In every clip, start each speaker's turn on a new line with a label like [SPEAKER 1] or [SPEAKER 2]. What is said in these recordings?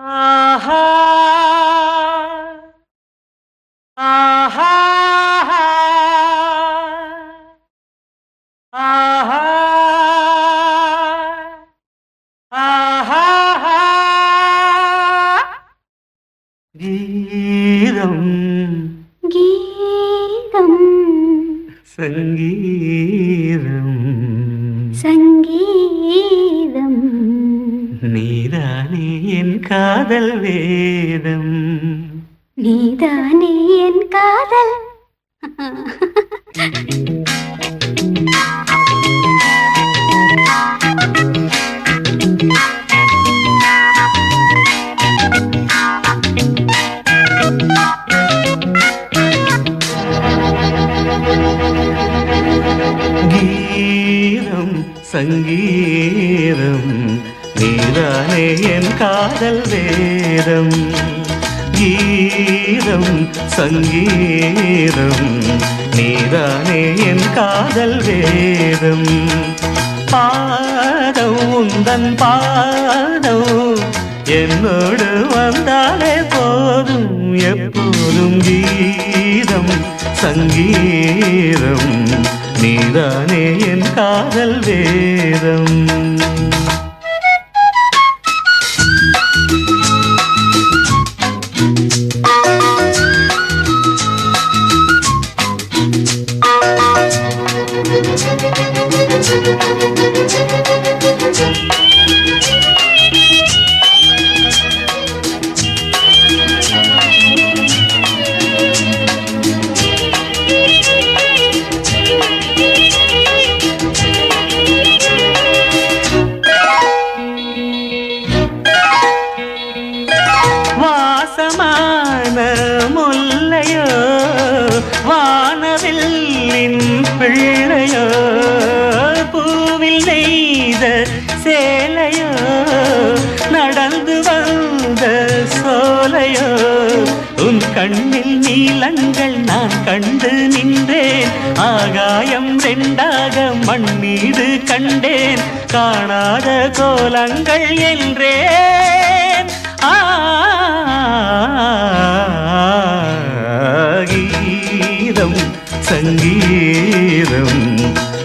[SPEAKER 1] ஆஹா ஆஹா ஆஹா ஆஹா கீதம்
[SPEAKER 2] கீதம்
[SPEAKER 1] சங்கீதம் காதல் வேதம்.
[SPEAKER 2] நீதானே என் காதல்.
[SPEAKER 1] கீதம் சங்கீதம் நீதானே என் காதல் வேதம். கீதம் சங்கீதம். நீதானே என் காதல் வேதம். பாதம் உந்தன் பாதம். என்னோடு வந்தாலே போதும் எப்போதும் கீதம் சங்கீதம். நீதானே என் காதல் வேதம். பிள்ளையோ பூவில் நெய்த சேலையோ நடந்து வந்த சோலையோ உன் கண்ணில் நீளங்கள் நான் கண்டு நின்றேன். ஆகாயம் ரெண்டாக மண் மீது கண்டேன். காணாத கோலங்கள் என்றேன். ஆ சங்கீதம்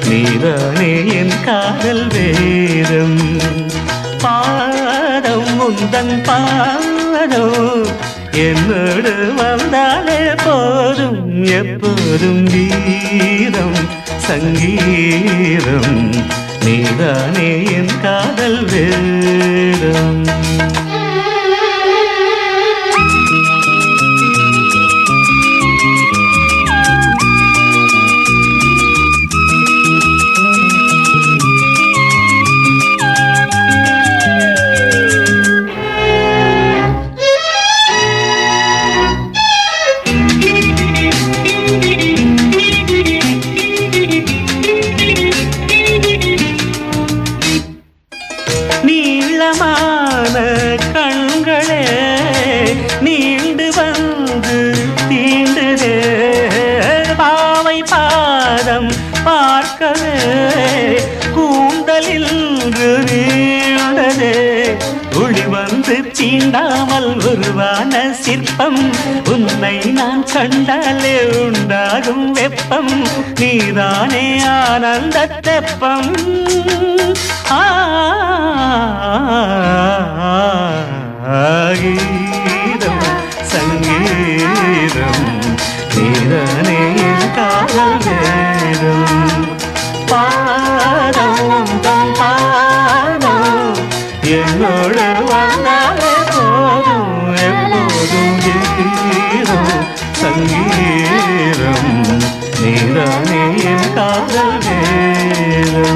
[SPEAKER 1] நீதானே என் காதல் வேதம். பாதம் முந்தன் பாதம் என்னோடு வந்தாலே போதும் எப்போதும் கீதம் சங்கீதம் நீதானே என் காதல் வேதம். நீண்டு வந்து தீண்டுதே. பாவை பாதம் பார்க்கவே கூந்தலில் நீண்டதே ஒளி வந்து தீண்டாமல் உருவான சிற்பம் உன்னை நான் கண்டாலே உண்டாகும் வெப்பம். நீதானே ஆனந்த தெப்பம். நீதானே என் காதல் வேதம் பாதம் தம் பாதம் என்னோடு வந்தாலே போதும் எப்போதும் நீதானே என் காதல் வேதம்